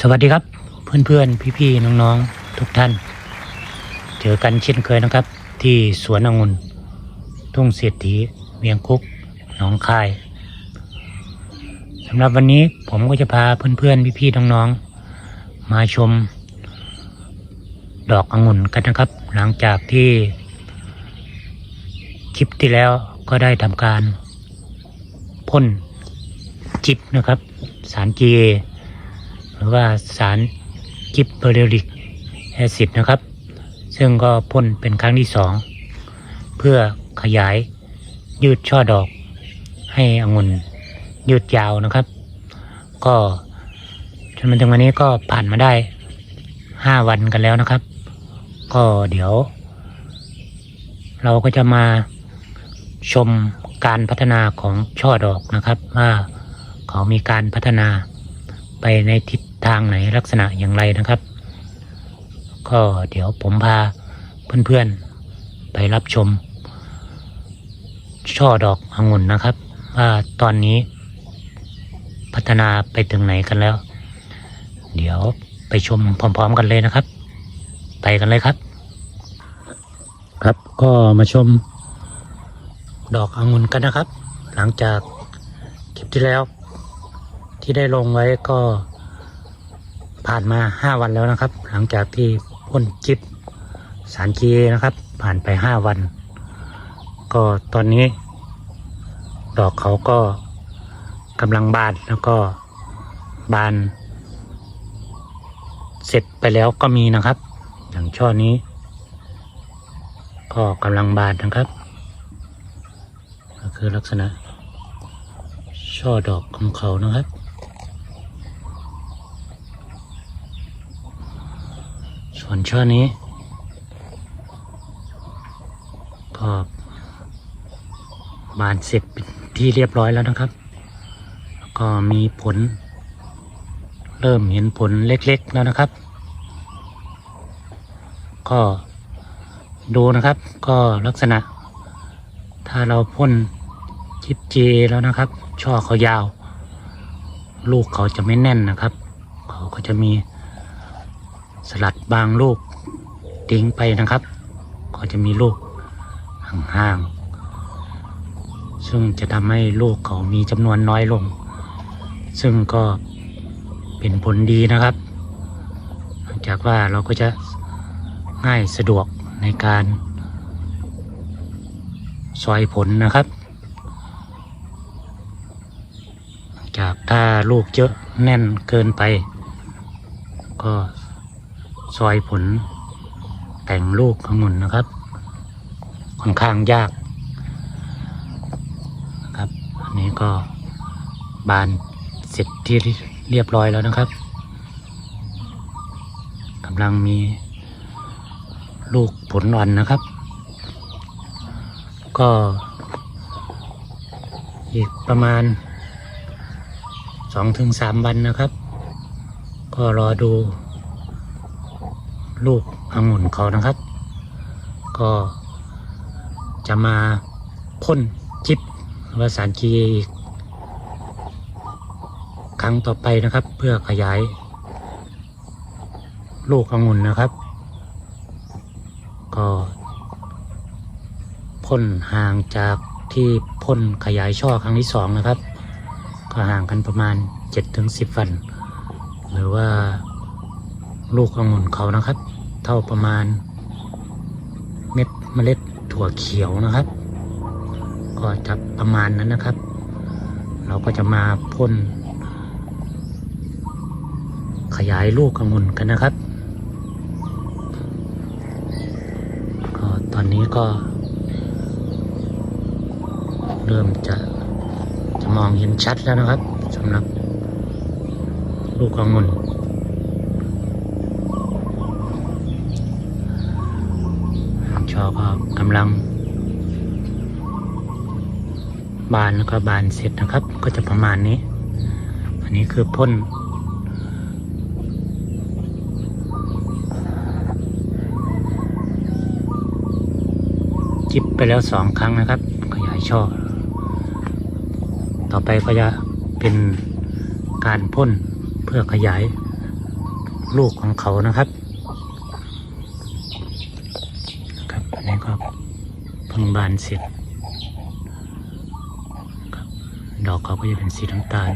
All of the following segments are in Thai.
สวัสดีครับเพื่อนๆ พี่ๆ น้องๆ ทุกท่าน เจอกันเช่นเคยนะครับ ที่สวนองุ่นทุ่งเศรษฐีเวียงคุกหนองคายสำหรับวันนี้ผมก็จะพาเพื่อนๆ พี่ๆ น้องๆ มาชม ดอกองุ่นกันนะครับ หลังจากที่ คลิปที่แล้วก็ได้ทำการพ่นจิบนะครับ สาร GA หรือว่าสารกิบเบอร์เรลิกแอซิดนะครับ ซึ่งก็พ่นเป็นครั้งที่สองเพื่อขยายยืดช่อดอก ให้องุ่นยืดยาวนะครับ ก็จนมาถึงวันนี้ก็ผ่านมาได้ห้าวันกันแล้วนะครับ ก็เดี๋ยว เราก็จะมาชมการพัฒนาของช่อดอกนะครับ ว่าเขามีการพัฒนา ไปในทิศทางไหนลักษณะอย่างไรนะครับ ก็เดี๋ยวผมพาเพื่อนๆไปรับชม ช่อดอกองุ่นนะครับ ว่าตอนนี้พัฒนาไปถึงไหนกันแล้ว เดี๋ยวไปชมพร้อมๆกันเลยนะครับ ไปกันเลยครับ ครับก็มาชมดอกองุ่นกันนะครับ หลังจากคลิปที่แล้ว ที่ได้ลงไว้ก็ผ่านมาห้าวันแล้วนะครับ หลังจากที่พ่นจิบสารจีนะครับ ผ่านไปห้าวัน ก็ตอนนี้ ดอกเขาก็กำลังบานแล้วก็บาน เสร็จไปแล้วก็มีนะครับ อย่างช่อนี้ ก็กำลังบานนะครับก็คือลักษณะช่อดอกของเขานะครับ ส่วนช่อนี้ ก็บานเสร็จที่เรียบร้อยแล้วนะครับ แล้วก็มีผล เริ่มเห็นผลเล็กๆแล้วนะครับ ก็ดูนะครับ ก็ลักษณะ ถ้าเราพ่นจิบเจแล้วนะครับ ช่อเขายาว ลูกเขาจะไม่แน่นนะครับ เขาก็จะมี สลัดบางลูกทิ้งไปนะครับ ก็จะมีลูกห่างๆซึ่งจะทำให้ลูกเขามีจำนวนน้อยลง ซึ่งก็เป็นผลดีนะครับจากว่าเราก็จะง่ายสะดวกในการซอยผลนะครับ จากถ้าลูกเยอะแน่นเกินไป ก็ ซอยผล แต่งลูกองุ่นนะครับ ค่อนข้างยากนะครับอันนี้ก็บานเสร็จที่เรียบร้อยแล้วนะครับกำลังมีลูกผลอ่อนนะครับ ก็อีกประมาณสองถึงสามวันนะครับ ก็รอดู ลูกองุ่นเขานะครับ ก็จะมาพ่นจิบว่าสารกีอีก ครั้งต่อไปนะครับ เพื่อขยาย ลูกองุ่นนะครับ ก็พ่นห่างจากที่พ่นขยายช่อครั้งที่สองนะครับ ก็ห่างกันประมาณ7จถึงสิวัน หรือว่า ลูกองุ่นเขานะครับ เท่าประมาณ เม็ดเมล็ดถั่วเขียวนะครับ ก็จะประมาณนั้นนะครับ เราก็จะมาพ่น ขยายลูกองุ่นกันนะครับ ก็ตอนนี้ก็ เริ่มจะจะมองเห็นชัดแล้วนะครับสำหรับลูกองุ่น ชอก็กำลัง บานแล้วก็บานเสร็จนะครับ ก็จะประมาณนี้ อันนี้คือพ่นจิบไปแล้วสองครั้งนะครับ ขยายช่อ ต่อไปก็จะเป็นการพ่นเพื่อขยายลูกของเขานะครับครับอั นี้ก็เพิ่งบานเสร็จครับดอกเขาก็จะเป็นสีน้ำตาล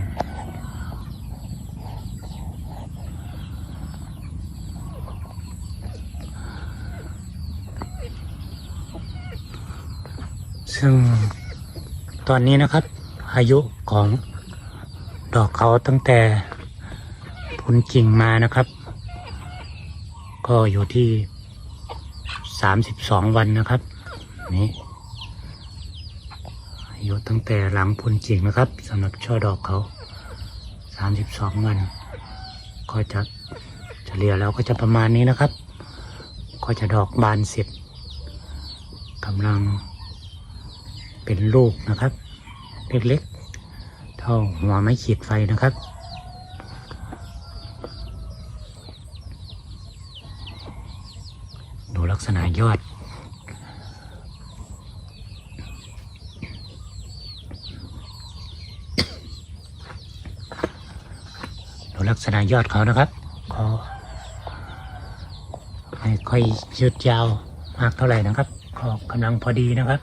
ซึ่งตอนนี้นะครับ อายุของดอกเขาตั้งแต่พุนกิ่งมานะครับ ก็อยู่ที่ สามสิบสองวันนะครับ นี่อายุตั้งแต่หลังพุนกิ่งนะครับสำหรับช่อดอกเขาสามสิบสองวัน ก็จะเฉลี่ยแล้วก็จะประมาณนี้นะครับ ก็จะดอกบานเสร็จกำลังเป็นลูกนะครับ เล็กๆ เท่าหัวไม้ขีดไฟนะครับ ดูลั กษณะยอด ดูลักษณะยอดเขานะครับก็ไม่ค่อยยืดยาวมากเท่าไหร่นะครับก็กำลังพอดีนะครับ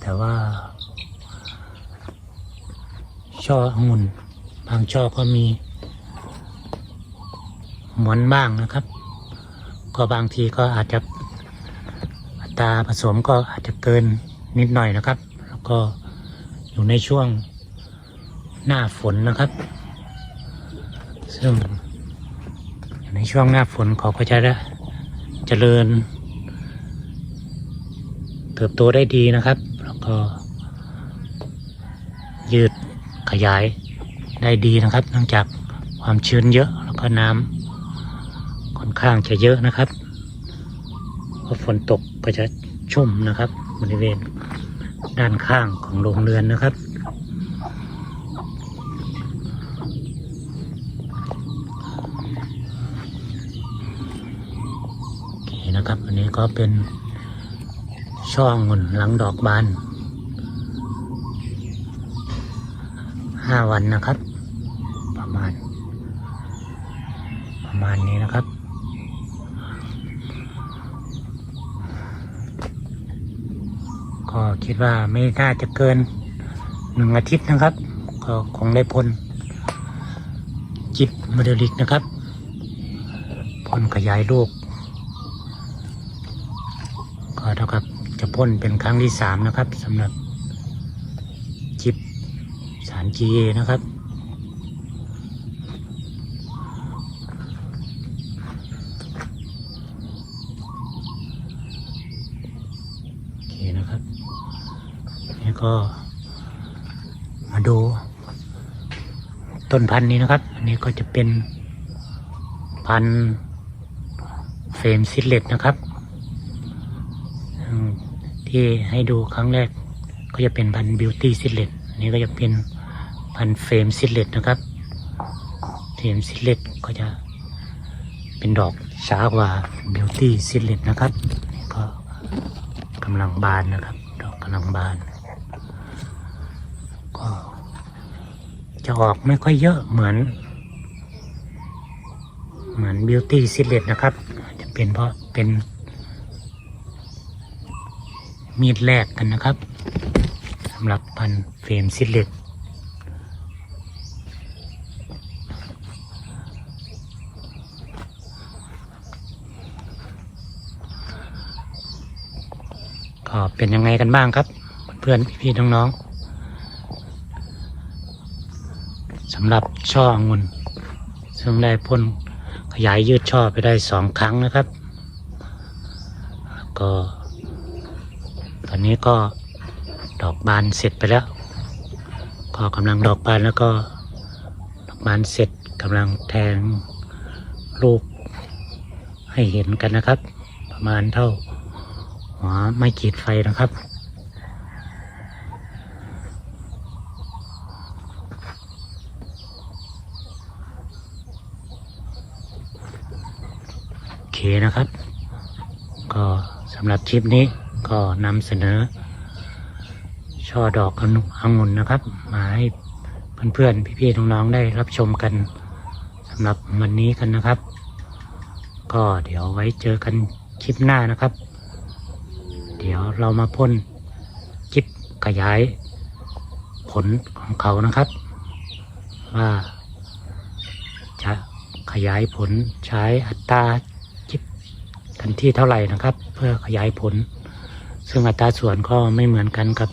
แต่ว่า ช่อองุ่นบางช่อก็มีหมอนบ้างนะครับ ก็บางทีก็อาจจะอัตราผสมก็อาจจะเกินนิดหน่อยนะครับ แล้วก็อยู่ในช่วงหน้าฝนนะครับ ซึ่งในช่วงหน้าฝนเขาก็จะได้เจริญ เติบโตได้ดีนะครับ แล้วก็ ยืดขยายได้ดีนะครับ เนื่องจากความชื้นเยอะแล้วก็น้ำ ข้างจะเยอะนะครับเพราะฝนตกก็จะชุ่มนะครับ บริเวณด้านข้างของโรงเรือนนะครับ โอเคนะครับ อันนี้ก็เป็นช่อองุ่นหลังดอกบานห้าวันนะครับ ประมาณ ประมาณนี้นะครับ ก็ คิดว่าไม่น่าจะเกินหนึ่งอาทิตย์นะครับ ก็คงได้พ้นจิบมเดลิกนะครับพ่นขยายลูก ก็เท่ากับจะพ่นเป็นครั้งที่สามนะครับสำหรับจิบสาร GA นะครับโอเคนะครับ นี่ก็ มาดู ต้นพันธุ์นี้นะครับ อันนี้ก็จะเป็นพันธุ์เฟรมซิลเลตนะครับ ที่ให้ดูครั้งแรก ก็จะเป็นพันบิวตี้ซิลเลตนี่ก็จะเป็นพันเฟรมซิลเลตนะครับเฟรมซิลเลตก็จะเป็นดอกช้ากว่าบิวตี้ซิลเลตนะครับนี่ก็กำลังบานนะครับ ดอกกำลังบาน ก็ จะออกไม่ค่อยเยอะเหมือน เหมือนบิวตี้ซิลเลตนะครับ จะเป็นเพราะเป็นมีดแรกกันนะครับสำหรับพันเฟรมซิลเลตก็เป็นยังไงกันบ้างครับ เพื่อนพี่ๆน้องๆ สำหรับช่อองุ่นซึ่งได้พ่นขยายยืดช่อไปได้สองครั้งนะครับ ก็ ตอนนี้ก็ดอกบานเสร็จไปแล้ว ก็กำลังดอกบานแล้วก็ดอกบานเสร็จกำลังแทงลูกให้เห็นกันนะครับ ประมาณเท่าหัวไม่ขีดไฟนะครับ โอ เคนะครับ ก็สำหรับคลิปนี้ก็นำเสนอ ช่อดอกองุ่นนะครับ มาให้เพื่อนๆ พี่ๆ น้องๆ ได้รับชมกันสำหรับวันนี้กันนะครับ ก็เดี๋ยวไว้เจอกันคลิปหน้านะครับ เดี๋ยวเรามาพ่นจิบขยายผลของเขานะครับ ว่าจะขยายผลใช้อัตรา กันที่เท่าไหร่นะครับ เพื่อขยายผล ซึ่งอัตราส่วนก็ไม่เหมือนกันกับ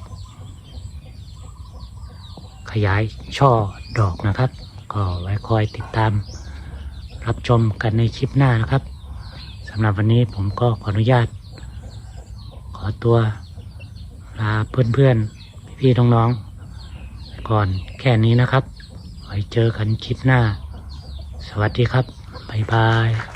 ขยายช่อดอกนะครับ ก็ไว้คอยติดตามรับชมกันในคลิปหน้านะครับสำหรับวันนี้ผมก็ขออนุญาต ขอตัวลาเพื่อนๆ พี่ๆน้องๆก่อนแค่นี้นะครับ ไว้เจอกันคลิปหน้า สวัสดีครับ บ๊ายบาย